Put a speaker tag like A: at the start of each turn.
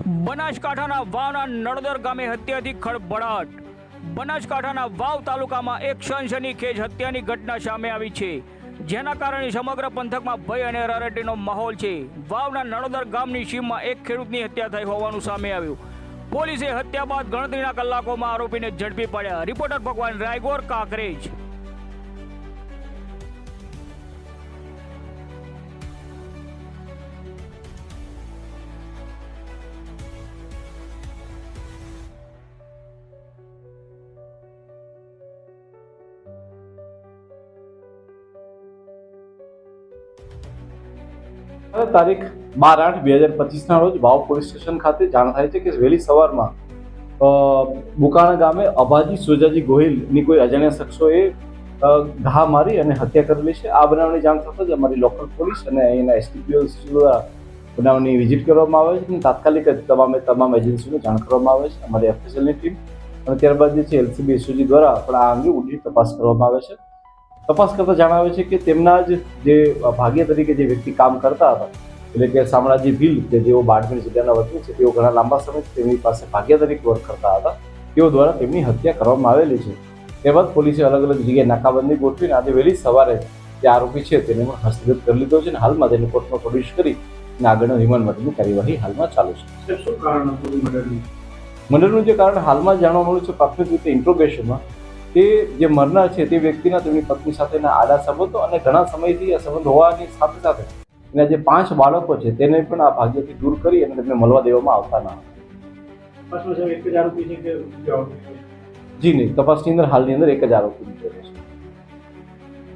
A: બનાસકાંઠાના વાવના નળદર ગામે હત્યાથી ખળભળાટ. બનાસકાંઠાના વાવ તાલુકામાં એક સનસનીખેજ હત્યાની ઘટના સામે આવી છે. જેના કારણે સમગ્ર પંથકમાં ભય અને રારટીનો માહોલ છે. વાવના નળોદર ગામની સીમમાં એક ખેડૂતની હત્યા થઈ હોવાનું સામે આવ્યું. પોલીસે હત્યા બાદ ગણતરીના કલાકોમાં આરોપીને ઝડપી પડ્યા. રિપોર્ટર ભગવાન રાયગોર કાંકરેજ.
B: તારીખ બાર આઠ બે હજાર પચીસના રોજ વાવ પોલીસ સ્ટેશન ખાતે જાણ થાય છે કે વહેલી સવારમાં બુકાણા ગામે અભાજી સોજાજી ગોહિલની કોઈ અજાણ્યા શખ્સોએ ઘા મારી અને હત્યા કરેલી છે. આ બનાવની જાણ થતાં જ અમારી લોકલ પોલીસ અને અહીંના એસટીપીઓ દ્વારા બનાવની વિઝિટ કરવામાં આવે છે અને તાત્કાલિક જ તમામે તમામ એજન્સીઓને જાણ કરવામાં આવે છે. અમારી એફએસએલની ટીમ અને ત્યારબાદ જે છે એલસીબી એસઓજી દ્વારા પણ આ અંગે ઊંડી તપાસ કરવામાં આવે છે. તપાસ કરતા જણાવે છે કે તેમના જ જે ભાગ્ય તરીકે જે વ્યક્તિ કામ કરતા હતા એટલે કે શામળાજી ભીલ કે જેઓ બાડમેર જિલ્લાના વતની છે તેઓ ઘણા લાંબા સમયથી તેમની પાસે ભાગ્ય તરીકે વર્ક કરતા હતા. તેઓ દ્વારા તેમની હત્યા કરવામાં આવેલી છે. તે બાદ પોલીસે અલગ અલગ જગ્યાએ નાકાબંધી ગોઠવીને આજે વહેલી સવારે જે આરોપી છે તેને પણ હસ્તગત કરી લીધો છે અને હાલમાં તેને કોર્ટમાં પ્રોડ્યુસ કરી અને આગળનો રિમાન્ડ માટેની કાર્યવાહી હાલમાં ચાલુ છે.
C: શું કારણ? હતું મર્ડરનું?
B: મર્ડરનું જે કારણ હાલમાં જાણવા મળ્યું છે પ્રાથમિક રીતે ઇન્ટ્રોગેશનમાં કે જે મરનાર છે તે વ્યક્તિના તેમની પત્ની સાથેના આડા સંબંધો અને ઘણા સમયથી આ સંબંધ હોવાની સાથે સાથે એના જે પાંચ બાળકો છે તેને પણ આ ભાગ્યથી દૂર કરી અને તેમને મળવા દેવામાં આવતા ન? જી નહીં તપાસની અંદર હાલની અંદર એક જ આરોપી નીકળ્યો છે